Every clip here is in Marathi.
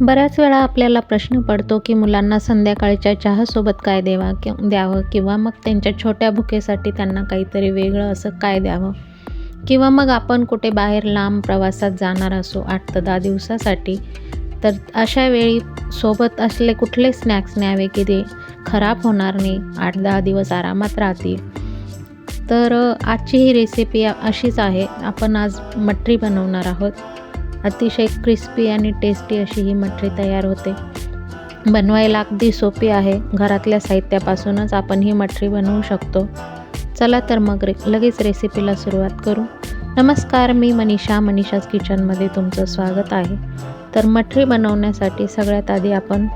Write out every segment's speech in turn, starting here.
बऱ्याच वेळा आपल्याला प्रश्न पडतो की मुलांना संध्याकाळच्या चहासोबत काय देवा कि द्यावं किंवा मग त्यांच्या छोट्या भुकेसाठी त्यांना काहीतरी वेगळं असं काय द्यावं? किंवा मग आपण कुठे बाहेर लांब प्रवासात जाणार असो आठ ते दहा दिवसासाठी तर अशा वेळी सोबत असले कुठले स्नॅक्स न्यावे की ते खराब होणार नाही आठ दहा दिवस आरामात राहतील? तर आजची ही रेसिपी अशीच आहे. आपण आज मटरी बनवणार आहोत. अतिशय क्रिस्पी आणि टेस्टी अशी ही मठरी तयार होते. बनवायला अगदी सोपी आहे. घरातल्या साहित्यापासूनच आपण ही मठरी बनवू शकतो. चला तर मग रे लगेच रेसिपीला सुरुवात करू. नमस्कार मी मनीषा मनीषाज किचनमध्ये तुमचं स्वागत आहे. तर मठरी बनवण्यासाठी सगळ्यात आधी आपण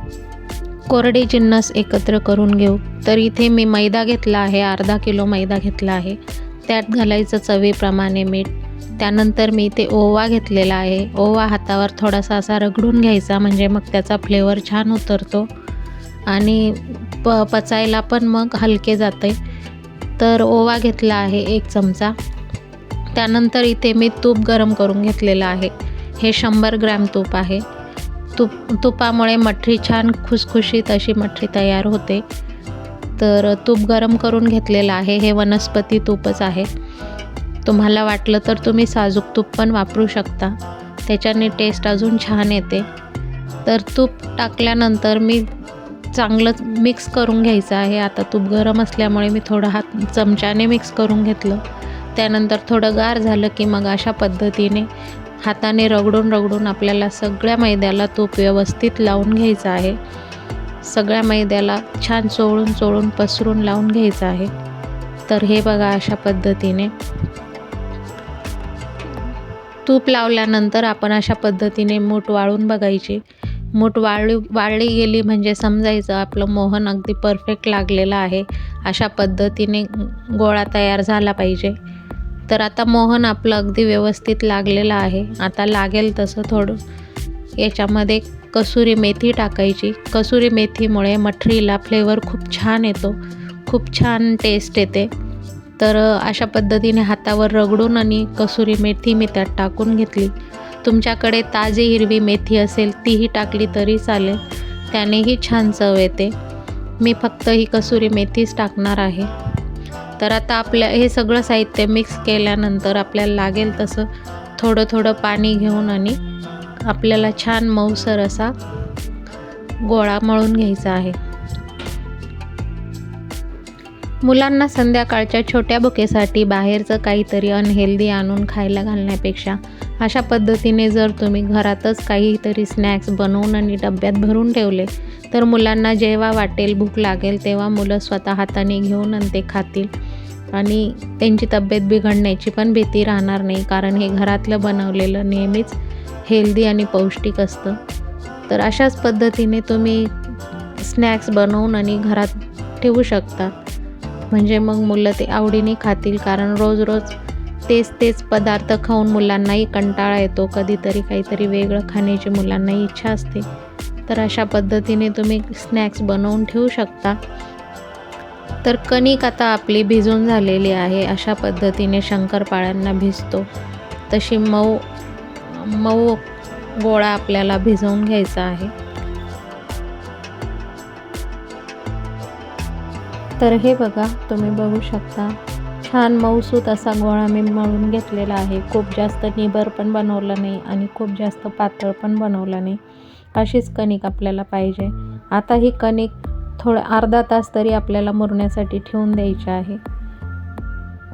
कोरडे जिन्नस एकत्र करून घेऊ. तर इथे मी मैदा घेतला आहे अर्धा किलो मैदा घेतला आहे. त्यात घालायचं चवीप्रमाणे मीठ त्यानंतर मी इथे ओवा घेतलेला आहे. ओवा हातावर थोडासा असा रगडून घ्यायचा म्हणजे मग त्याचा फ्लेवर छान उतरतो. आणि प पचायला पण मग हलके जाते. तर ओवा घेतला आहे एक चमचा. त्यानंतर इथे मी तूप गरम करून घेतलेलं आहे. हे शंभर ग्रॅम तूप आहे. तूप तुपामुळे मठरी छान खुसखुशीत अशी मठरी तयार होते. तर तूप गरम करून घेतलेलं आहे. हे वनस्पती तूपच आहे. तुम्हाला वाटलं तर तुम्ही साजूक तूप पण वापरू शकता. त्याच्याने टेस्ट अजून छान येते. तर तूप टाकल्यानंतर मी चांगलं मिक्स करून घ्यायचं आहे. आता तूप गरम असल्यामुळे मी थोडं हात चमच्याने मिक्स करून घेतलं. त्यानंतर थोडं गार झालं की मग अशा पद्धतीने हाताने रगडून रगडून आपल्याला सगळ्या मैद्याला तूप व्यवस्थित लावून घ्यायचं आहे. सगळ्या मैद्याला छान चोळून चोळून पसरून लावून घ्यायचं आहे. तर हे बघा अशा पद्धतीने. तूप लावल्यानंतर आपण अशा पद्धतीने मूठ वाळून बघायची. मूठ वाळू वाळली गेली म्हणजे समजायचं आपलं मोहन अगदी परफेक्ट लागलेलं आहे. अशा पद्धतीने गोळा तयार झाला पाहिजे. तर आता मोहन आपलं अगदी व्यवस्थित लागलेलं आहे. आता लागेल तसं थोडं. याच्यामध्ये कसुरी मेथी टाकायची. कसुरी मेथीमुळे मठरीला फ्लेवर खूप छान येतो. खूप छान टेस्ट येते. तर अशा पद्धतीने हातावर रगडून आणि कसुरी मेथी मी त्यात टाकून घेतली. तुमच्याकडे ताजी हिरवी मेथी असेल तीही टाकली तरी चालेल. त्यानेही छान चव येते. मी फक्त ही कसुरी मेथीच टाकणार आहे. तर आता आपल्या हे सगळं साहित्य मिक्स केल्यानंतर आपल्याला लागेल तसं थोडं थोडं पाणी घेऊन आणि आपल्याला छान मऊसर असा गोळा मळून घ्यायचा आहे. मुलांना संध्याकाळच्या छोट्या बुकेसाठी बाहेरचं काहीतरी अनहेल्दी आणून खायला घालण्यापेक्षा अशा पद्धतीने जर तुम्ही घरातच काहीतरी स्नॅक्स बनवून आणि डब्यात भरून ठेवले तर मुलांना जेव्हा वाटेल भूक लागेल तेव्हा मुलं स्वतः हाताने घेऊन आणि ते खातील. आणि त्यांची तब्येत बिघडण्याची पण भीती राहणार नाही कारण हे घरातलं बनवलेलं नेहमीच हेल्दी आणि पौष्टिक असतं. तर अशाच पद्धतीने तुम्ही स्नॅक्स बनवून आणि घरात ठेवू शकता. म्हणजे मग मुलं ते आवडीने खातील कारण रोज रोज तेच तेच पदार्थ खाऊन मुलांनाही कंटाळा येतो. कधीतरी काहीतरी वेगळं खाण्याची मुलांनाही इच्छा असते. तर अशा पद्धतीने तुम्ही स्नॅक्स बनवून ठेवू शकता. तर कणिक आता आपली भिजून झालेली आहे. अशा पद्धतीने शंकरपाळ्यांना भिजतो. तशी मऊ मऊ गोळा आपल्याला भिजवून घ्यायचा आहे. तर हे बघा तुम्ही बघू शकता. छान मऊसूत असा गोळा मी मळून घेतलेला आहे. खूप जास्त निबर पण बनवला नाही आणि खूप जास्त पातळ पण बनवला नाही. अशीच कणिक आपल्याला पाहिजे. आता ही कणिक थोडं अर्धा तास तरी आपल्याला मुरण्यासाठी ठेवून द्यायची आहे.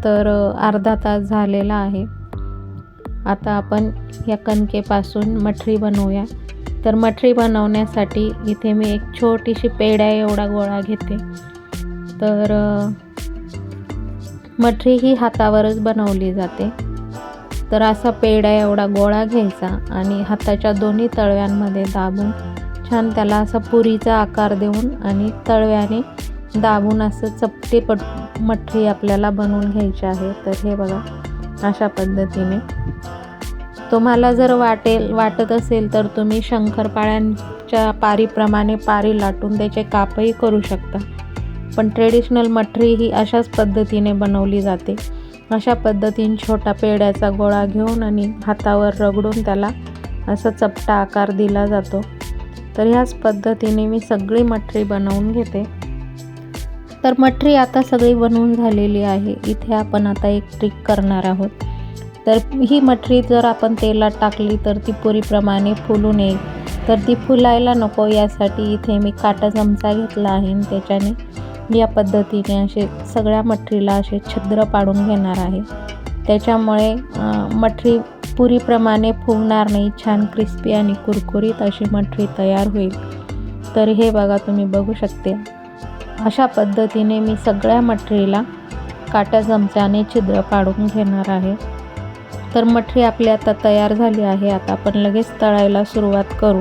तर अर्धा तास झालेला आहे. आता आपण या कणकेपासून मठरी बनवूया. तर मठरी बनवण्यासाठी इथे मी एक छोटीशी पेड्या एवढा गोळा घेते. तर मठरी ही हातावरच बनवली जाते. तर असा पेढा एवढा गोळा घ्यायचा आणि हाताच्या दोन्ही तळव्यांमध्ये दाबून छान त्याला असा पुरीचा आकार देऊन आणि तळव्याने दाबून असं चपटे पट मठरी आपल्याला बनवून घ्यायची आहे. तर हे बघा अशा पद्धतीने. तुम्हाला जर वाटेल वाटत असेल तर तुम्ही शंकरपाळ्यांच्या पारीप्रमाणे पारी लाटून त्याचे कापही करू शकता. पण ट्रेडिशनल मठरी ही अशाच पद्धतीने बनवली जाते. अशा पद्धतीने छोटा पेड्याचा गोळा घेऊन आणि हातावर रगडून त्याला असा चपटा आकार दिला जातो. तर ह्याच पद्धतीने मी सगळी मठरी बनवून घेते. तर मठरी आता सगळी बनवून झालेली आहे. इथे आपण आता एक ट्रिक करणार आहोत. तर ही मठरी जर आपण तेलात टाकली तर ती पुरीप्रमाणे फुलू नये तर ती फुलायला नको यासाठी इथे मी काटा चमचा घेतला आहे त्याच्याने मी या पद्धतीने असे सगळ्या मठरीला असे छिद्र पाडून घेणार आहे. त्याच्यामुळे मठरी पुरीप्रमाणे फुगणार नाही छान क्रिस्पी आणि कुरकुरीत अशी मठरी तयार होईल. तर हे बघा तुम्ही बघू शकते. अशा पद्धतीने मी सगळ्या मठरीला काट्या चमच्याने छिद्र पाडून घेणार आहे. तर मठरी आपली आता तयार झाली आहे. आता आपण लगेच तळायला सुरुवात करू.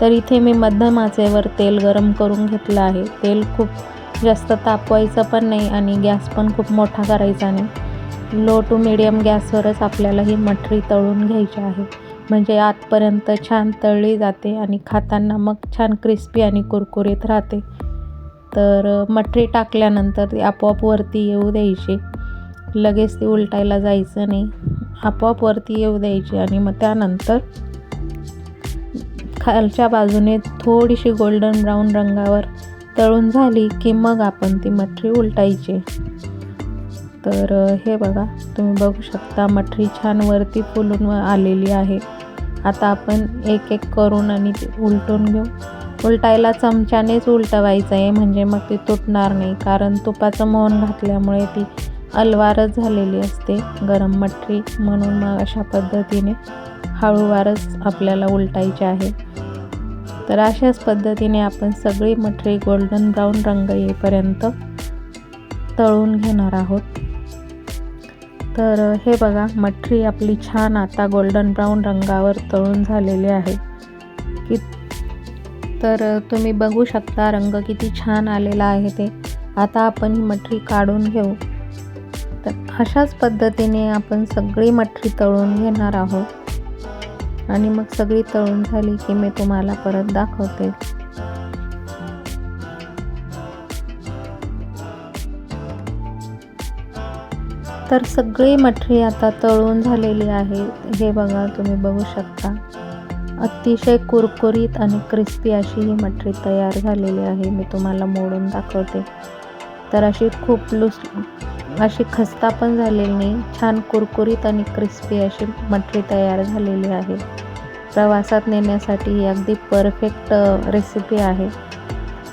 तर इथे मी मध्यम आचेवर तेल गरम करून घेतलं आहे. तेल खूप जास्त तापवायचं पण नाही आणि गॅस पण खूप मोठा करायचा नाही. लो टू मिडियम गॅसवरच आपल्याला ही मठरी तळून घ्यायची आहे. म्हणजे आतपर्यंत छान तळली जाते आणि खाताना मग छान क्रिस्पी आणि कुरकुरीत राहते. तर मठरी टाकल्यानंतर ती आपोआप वरती येऊ द्यायची. लगेच ती उलटायला जायचं नाही. आपोआप वरती येऊ द्यायची आणि मग त्यानंतर खालच्या बाजूने थोडीशी गोल्डन ब्राऊन रंगावर तळून झाली की मग आपण ती मठरी उलटायची. तर हे बघा तुम्ही बघू शकता मठरी छान वरती फुलून आलेली आहे. आता आपण एक एक करून आणि ती उलटून घेऊ. उलटायला चमच्यानेच उलटवायचं आहे म्हणजे मग ती तुटणार नाही कारण तुपाचं मोहन घातल्यामुळे ती अलवारच झालेली असते. गरम मठरी म्हणून मग अशा पद्धतीने हळूवारच आपल्याला उलटायची आहे. तर अशाच पद्धतीने आपण सगळी मठरी गोल्डन ब्राऊन रंग येईपर्यंत तळून घेणार आहोत. तर हे बघा मठरी आपली छान आता गोल्डन ब्राऊन रंगावर तळून झालेली आहे. की तर तुम्ही बघू शकता रंग किती छान आलेला आहे ते. आता आपण ही मठरी काढून घेऊ. तर अशाच पद्धतीने आपण सगळी मठरी तळून घेणार आहोत. आणि मग सगळी तळून झाली की मी तुम्हाला परत दाखवते. तर सगळी मठरी आता तळून झालेली आहे. हे बघा तुम्ही बघू शकता. अतिशय कुरकुरीत आणि क्रिस्पी अशी ही मठरी तयार झालेली आहे. मी तुम्हाला मोडून दाखवते. तर अशी खूप लुस अशी खस्ता पण झालेली नाही. छान कुरकुरीत आणि क्रिस्पी अशी मठरी तयार झालेली आहे. प्रवासात नेण्यासाठी ही अगदी परफेक्ट रेसिपी आहे.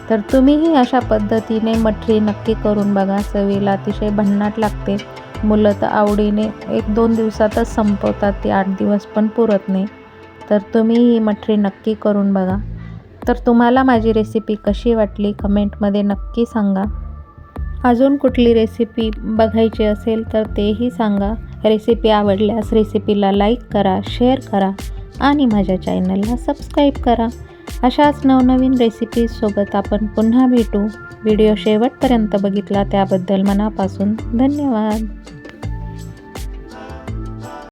तर तुम्हीही अशा पद्धतीने मठरी नक्की करून बघा. चवीला अतिशय भन्नाट लागते. मुलं तर आवडीने एक दोन दिवसातच संपवतात. ती आठ दिवस पण पुरत नाही. तर तुम्ही ही मठरी नक्की करून बघा. तर तुम्हाला माझी रेसिपी कशी वाटली? कमेंटमध्ये नक्की सांगा. अजून कुठली रेसिपी बघायची असेल तर तेही सांगा. रेसिपी आवडल्यास रेसिपीला लाईक करा शेअर करा आणि माझ्या चॅनलला सबस्क्राईब करा. अशाच नवनवीन रेसिपीजसोबत आपण पुन्हा भेटू. व्हिडिओ शेवटपर्यंत बघितला त्याबद्दल मनापासून धन्यवाद.